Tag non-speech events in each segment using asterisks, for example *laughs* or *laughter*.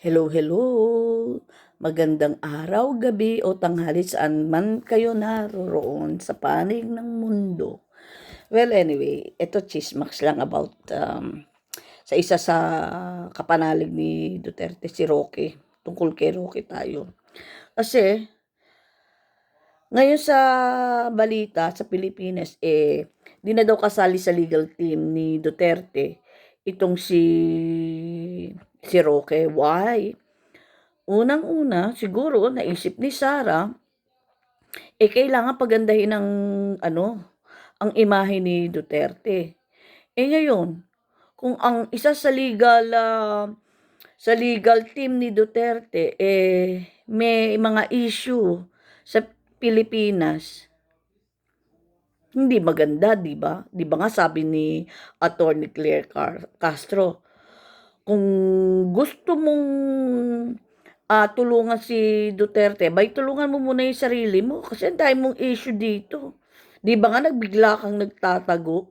Hello, hello. Magandang araw, gabi o tanghali saan man kayo naroroon sa panig ng mundo. Well, anyway, ito chismax lang about um, sa isa sa kapanalig ni Duterte, si Roque. Tungkol kay Roque tayo. Kasi, ngayon sa balita sa Pilipinas, eh, di na daw kasali sa legal team ni Duterte itong si si Roque. Why? Unang-una, siguro naisip ni Sara, eh kailangan pagandahin ng ano, ang imahe ni Duterte. Eh ngayon, kung ang isa sa legal ah, sa legal team ni Duterte eh may mga issue sa Pilipinas, hindi maganda, di ba? Di ba nga sabi ni Attorney Claire Car- Castro, kung gusto mong ah, tulungan si Duterte, bay tulungan mo muna yung sarili mo kasi ang dami mong issue dito. Di ba nga nagbigla kang nagtatago?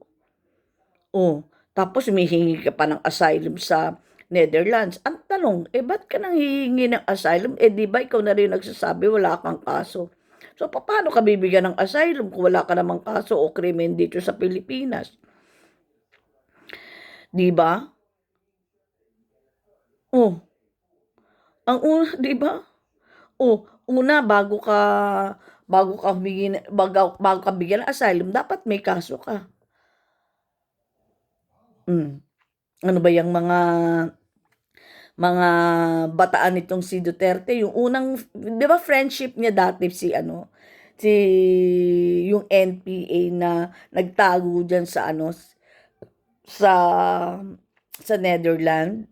Oh, tapos humihingi ka pa ng asylum sa Netherlands. Ang tanong, eh ba't ka nang hihingi ng asylum? Eh di ba ikaw na rin nagsasabi wala kang kaso? So paano ka bibigyan ng asylum kung wala ka namang kaso o krimen dito sa Pilipinas? Di ba? Oh, ang una, *laughs* di ba? Oh, una bago ka bago ka humingi ng- bago, bago ka bigyan ng asylum, dapat may kaso ka. Mm. Ano ba yung mga mga bataan nitong si Duterte, yung unang, di ba friendship niya dati si ano, si yung NPA na nagtago dyan sa ano, sa sa Netherlands.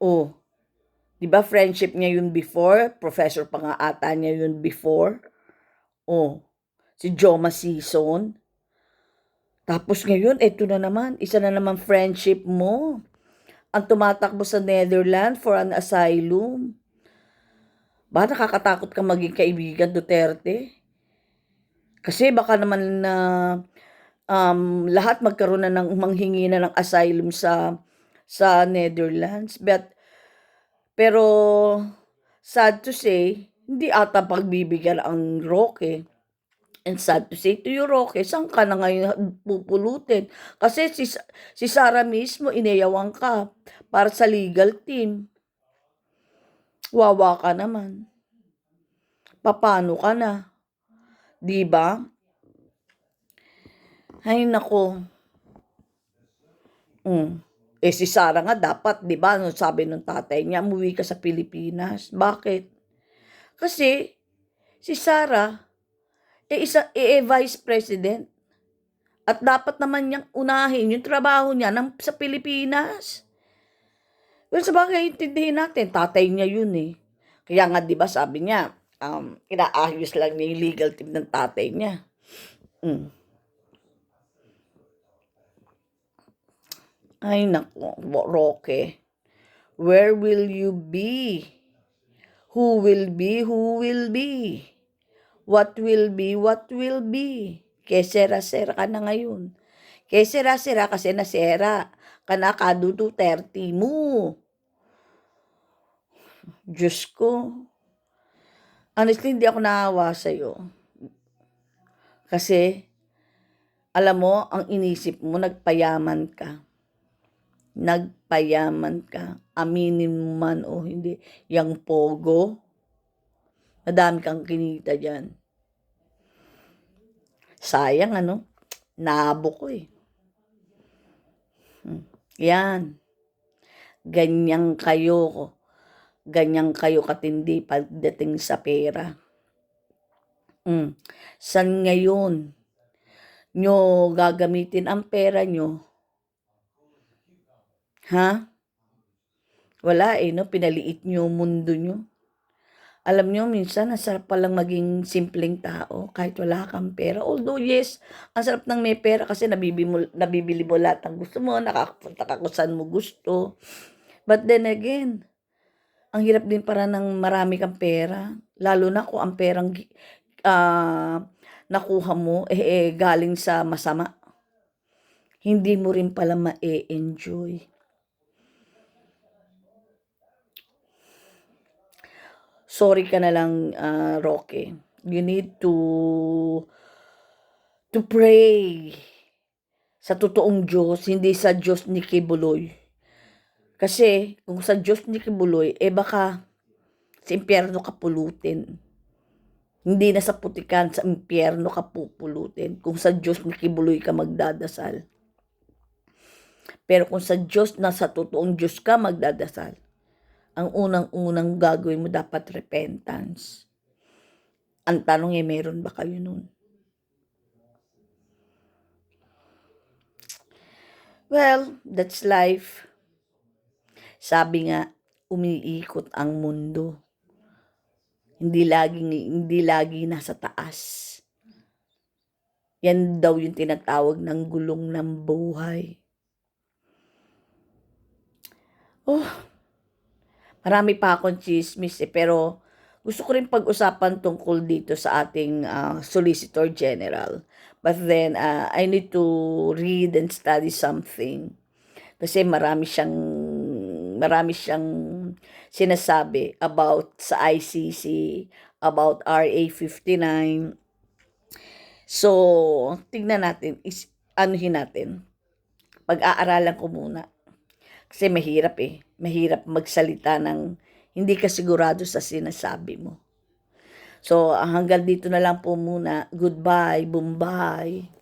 Oh, di ba friendship niya yun before? Professor pa nga ata niya yun before. Oh, si Joma Season. Tapos ngayon, eto na naman, isa na naman friendship mo. Ang tumatakbo sa Netherlands for an asylum. Ba, nakakatakot ka maging kaibigan, Duterte? Kasi baka naman na um, lahat magkaroon na ng manghingi na ng asylum sa sa Netherlands. But, pero sad to say, hindi ata pagbibigyan ang Roque. And sad to say to you, Roque, saan ka na ngayon pupulutin? Kasi si, si Sarah mismo, inayawang ka para sa legal team. Wawa ka naman. Paano ka na? Di ba? Ay, nako. Mm. Eh, si Sarah nga dapat, di ba, no, sabi ng tatay niya, umuwi ka sa Pilipinas. Bakit? Kasi, si Sarah, eh, isa, eh, eh, vice president. At dapat naman niyang unahin yung trabaho niya ng, sa Pilipinas. Well, sa bagay, intindihin natin, tatay niya yun eh. Kaya nga, di ba, sabi niya, um, inaayos lang niya yung legal team ng tatay niya. Mm. Ay, naku, Roque. Where will you be? Who will be? Who will be? What will be? What will be? Kesera-sera ka na ngayon. Kesera-sera kasi nasera ka na kaduto 30 mo. Diyos ko. Honestly, hindi ako naawa sa'yo. Kasi, alam mo, ang inisip mo, nagpayaman ka. Nagpayaman ka. Aminin mo man o hindi. Yang pogo, madami kang kinita dyan. Sayang ano, nabo ko eh. Hmm. Yan. Ganyan kayo. Ganyan kayo katindi pagdating sa pera. Mm. San ngayon nyo gagamitin ang pera nyo? Ha? Wala eh, no? Pinaliit nyo mundo nyo. Alam nyo, minsan, ang sarap palang maging simpleng tao kahit wala kang pera. Although, yes, ang sarap ng may pera kasi nabibili mo, nabibili mo lahat ng gusto mo, nakakapunta ka kung saan mo gusto. But then again, ang hirap din para ng marami kang pera. Lalo na kung ang perang ah, nakuha mo eh, eh, galing sa masama. Hindi mo rin pala ma-enjoy. Sorry ka na lang, ah, Roque. You need to to pray sa totoong Diyos, hindi sa Diyos ni Kibuloy. Kasi kung sa Diyos ni Kibuloy, eh baka sa impyerno ka pulutin. Hindi na sa putikan, sa impyerno ka pupulutin. Kung sa Diyos ni Kibuloy ka magdadasal. Pero kung sa Diyos na sa totoong Diyos ka magdadasal, ang unang-unang gagawin mo dapat repentance. Ang tanong eh, meron ba kayo nun? Well, that's life. Sabi nga, umiikot ang mundo. Hindi laging hindi lagi nasa taas. Yan daw yung tinatawag ng gulong ng buhay. Oh, marami pa akong chismis eh, pero gusto ko rin pag-usapan tungkol dito sa ating ah, Solicitor General. But then, ah, I need to read and study something. Kasi marami siyang, marami siyang sinasabi about sa ICC, about RA 59. So, tignan natin, is, anuhin natin. Pag-aaralan ko muna. Kasi mahirap eh. Mahirap magsalita ng hindi ka sigurado sa sinasabi mo. So, hanggang dito na lang po muna. Goodbye, Bombay.